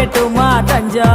வைக்கட்டுமா தஞ்சா